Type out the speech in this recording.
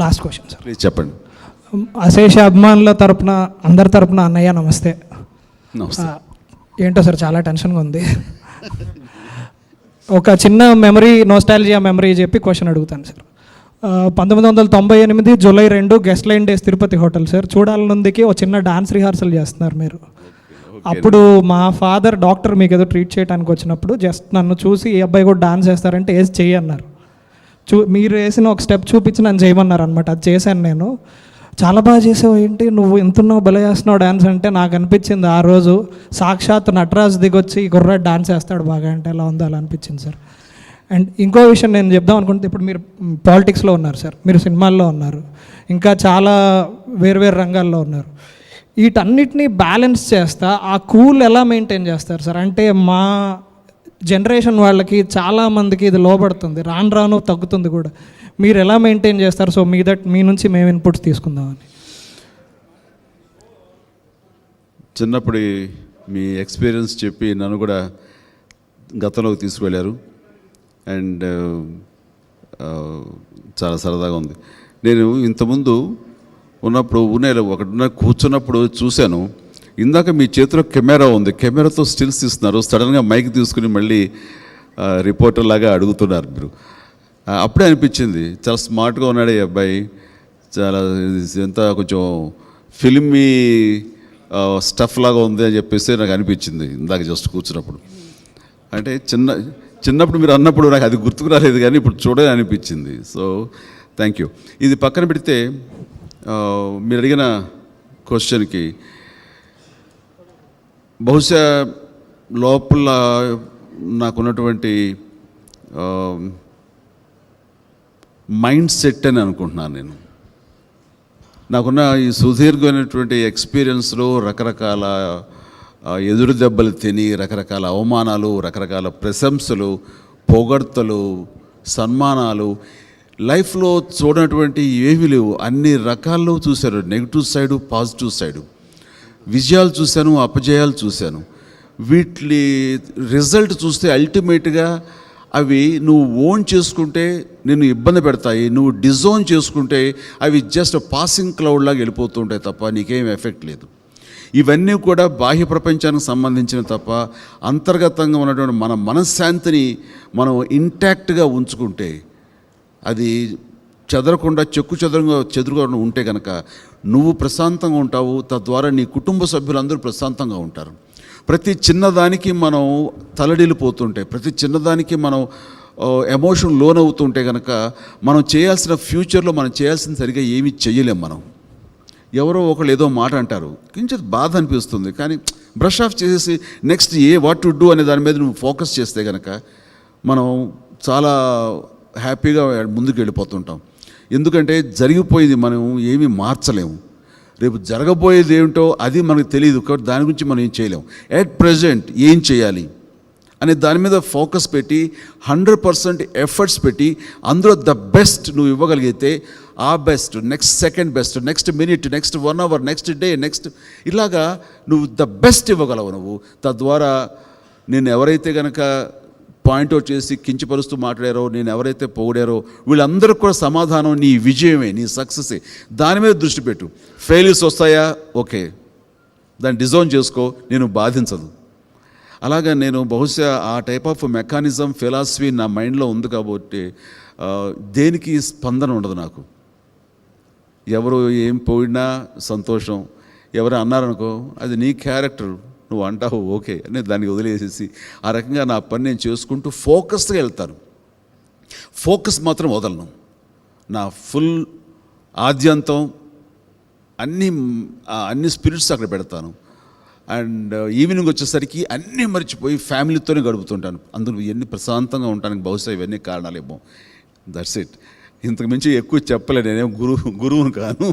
Last question sir please చెప్పండి. అశేష అభిమానుల తరపున అందరి తరపున అన్నయ్య నమస్తే. ఏంటో సార్ చాలా టెన్షన్గా ఉంది. ఒక చిన్న మెమరీ నోస్టాలజియా మెమరీ చెప్పి క్వశ్చన్ అడుగుతాను సార్. పంతొమ్మిది వందల తొంభై ఎనిమిది జూలై రెండు guest line days Tirupati hotel sir. చూడాలనుందికి ఒక చిన్న డాన్స్ రిహార్సల్ చేస్తున్నారు మీరు. అప్పుడు మా ఫాదర్ డాక్టర్ మీకు ఏదో ట్రీట్ చేయడానికి వచ్చినప్పుడు జస్ట్ నన్ను చూసి ఈ అబ్బాయి కూడా డాన్స్ చేస్తారంటే వేసి చెయ్యి అన్నారు. చూ మీరు వేసిన ఒక స్టెప్ చూపించి నన్ను చేయమన్నారు అనమాట అది చేశాను నేను. చాలా బాగా చేసావు ఏంటి? నువ్వు ఎంతున్నావు భలే చేస్తున్నావు డ్యాన్స్ అంటే నాకు అనిపించింది ఆ రోజు. సాక్షాత్ నటరాజ్ దిగొచ్చి ఈ కుర్రాడు డాన్స్ చేస్తాడు బాగా అంటే ఎలా ఉందో అలా అనిపించింది సార్ అండ్ ఇంకో విషయం నేను చెప్దాం అనుకుంటే ఇప్పుడు మీరు పాలిటిక్స్లో ఉన్నారు సార్ మీరు సినిమాల్లో ఉన్నారు. ఇంకా చాలా వేరు వేరు రంగాల్లో ఉన్నారు. వీటన్నిటిని బ్యాలెన్స్ చేస్తా ఆ కూల్ ఎలా మెయింటైన్ చేస్తారు సార్ అంటే మా జనరేషన్ వాళ్ళకి చాలా మందికి ఇది లోబడుతుంది. రాను రాను తగ్గుతుంది కూడా. మీరు ఎలా మెయింటైన్ చేస్తారు? సో మీ దట్ మీ నుంచి మేము ఇన్పుట్స్ తీసుకుందామని. చిన్నప్పుడు మీ ఎక్స్పీరియన్స్ చెప్పి నన్ను కూడా గతంలోకి తీసుకువెళ్ళారు. అండ్ uh, uh, చాలా సరదాగా ఉంది. నేను ఇంతకుముందు ఉన్నప్పుడు ఉన్నేలో ఒకటిన్న కూర్చున్నప్పుడు చూశాను. ఇందాక మీ చేతిలో కెమెరా ఉంది. కెమెరాతో స్టిల్స్ తీస్తున్నారు. సడన్గా మైక్ తీసుకుని మళ్ళీ రిపోర్టర్ లాగా అడుగుతున్నారు మీరు. అప్పుడే అనిపించింది. చాలా స్మార్ట్గా ఉన్నాడు ఈ అబ్బాయి. చాలా ఎంత కొంచెం ఫిల్మీ స్టఫ్ లాగా ఉంది అని చెప్పేసి నాకు అనిపించింది ఇందాక జస్ట్ కూర్చున్నప్పుడు. అంటే చిన్న చిన్నప్పుడు మీరు అన్నప్పుడు నాకు అది గుర్తుకు రాలేదు కానీ ఇప్పుడు చూడాలని అనిపించింది. సో థ్యాంక్ యూ ఇది పక్కన పెడితే మీరు అడిగిన క్వశ్చన్కి బహుశా లోపల నాకున్నటువంటి ఉన్నటువంటి మైండ్ సెట్ అని అనుకుంటున్నాను నేను. నాకున్న ఈ సుదీర్ఘమైనటువంటి ఎక్స్పీరియన్స్లో రకరకాల ఎదురు దెబ్బలు తిని రకరకాల అవమానాలు రకరకాల ప్రశంసలు పొగడ్తలు సన్మానాలు లైఫ్లో చూడనటువంటి ఏమీ లేవు. అన్ని రకాల్లో చూశారు. Negative side positive side. విజయాలు చూశాను అపజయాలు చూశాను. వీటి రిజల్ట్ చూస్తే అల్టిమేట్గా అవి నువ్వు ఓన్ చేసుకుంటే నిన్ను ఇబ్బంది పెడతాయి నువ్వు డిజోన్ చేసుకుంటే అవి జస్ట్ పాసింగ్ క్లౌడ్ లాగా వెళ్ళిపోతుంటాయి తప్ప నీకేం ఎఫెక్ట్ లేదు. ఇవన్నీ కూడా బాహ్య ప్రపంచానికి సంబంధించిన తప్ప అంతర్గతంగా ఉన్నటువంటి మన మనశ్శాంతిని మనం ఇంటాక్ట్గా ఉంచుకుంటే అది చెదరకుండా చెక్కు చెదరంగా చెదురుగా ఉంటే కనుక నువ్వు ప్రశాంతంగా ఉంటావు. తద్వారా నీ కుటుంబ సభ్యులందరూ ప్రశాంతంగా ఉంటారు. ప్రతి చిన్నదానికి మనం తలడిల్లిపోతుంటే ప్రతి చిన్నదానికి మనం ఎమోషన్ లోన్ అవుతుంటే కనుక మనం చేయాల్సిన ఫ్యూచర్లో మనం చేయాల్సిన సరిగా ఏమీ చేయలేం మనం. ఎవరో ఒకళ్ళు ఏదో మాట అంటారు. కొంచెం బాధ అనిపిస్తుంది. కానీ బ్రష్ ఆఫ్ చేసేసి నెక్స్ట్ ఏ వాట్ టు డూ అనే దాని మీద నువ్వు ఫోకస్ చేస్తే కనుక మనం చాలా హ్యాపీగా ముందుకు వెళ్ళిపోతుంటాం ఎందుకంటే జరిగిపోయేది మనం ఏమీ మార్చలేము. రేపు జరగబోయేది ఏమిటో అది మనకు తెలియదు కాబట్టి దాని గురించి మనం ఏం చేయలేము. ఎట్ ప్రజెంట్ ఏం చేయాలి? అనే దాని మీద ఫోకస్ పెట్టి హండ్రెడ్ పర్సెంట్ ఎఫర్ట్స్ పెట్టి అందులో ద బెస్ట్ నువ్వు ఇవ్వగలిగితే ఆ best next second best next minute next one hour next day next ఇలాగా నువ్వు ద బెస్ట్ ఇవ్వగలవు నువ్వు. తద్వారా నేను ఎవరైతే కనుక పాయింట్అవుట్ చేసి కించపరుస్తూ మాట్లాడారో నేను ఎవరైతే పొగిడారో వీళ్ళందరికీ కూడా సమాధానం నీ విజయమే నీ సక్సెసే దాని మీద దృష్టి పెట్టు. ఫెయిల్యూర్స్ వస్తాయా? ఓకే. దాన్ని డిజైన్ చేసుకో నేను బాధించదు. అలాగా నేను బహుశా ఆ టైప్ ఆఫ్ మెకానిజం ఫిలాసఫీ నా మైండ్లో ఉంది కాబట్టి దేనికి స్పందన ఉండదు నాకు. ఎవరు ఏం పోయినా సంతోషం. ఎవరు అన్నారనుకో అది నీ క్యారెక్టర్ నువ్వు అంటావు ఓకే అని దానికి వదిలేసేసి ఆ రకంగా నా పని నేను చేసుకుంటూ ఫోకస్గా వెళ్తాను. ఫోకస్ మాత్రం వదలను. నా ఫుల్ ఆద్యంతం అన్ని అన్ని స్పిరిట్స్ అక్కడ పెడతాను. అండ్ ఈవినింగ్ వచ్చేసరికి అన్నీ మర్చిపోయి ఫ్యామిలీతోనే గడుపుతుంటాను. అందులో ఎన్ని ప్రశాంతంగా ఉండడానికి బహుశా ఇవన్నీ కారణాలేమో. That's it. ఇంతకు మించి ఎక్కువ చెప్పలే నేనేం గురువు గురువును కాను.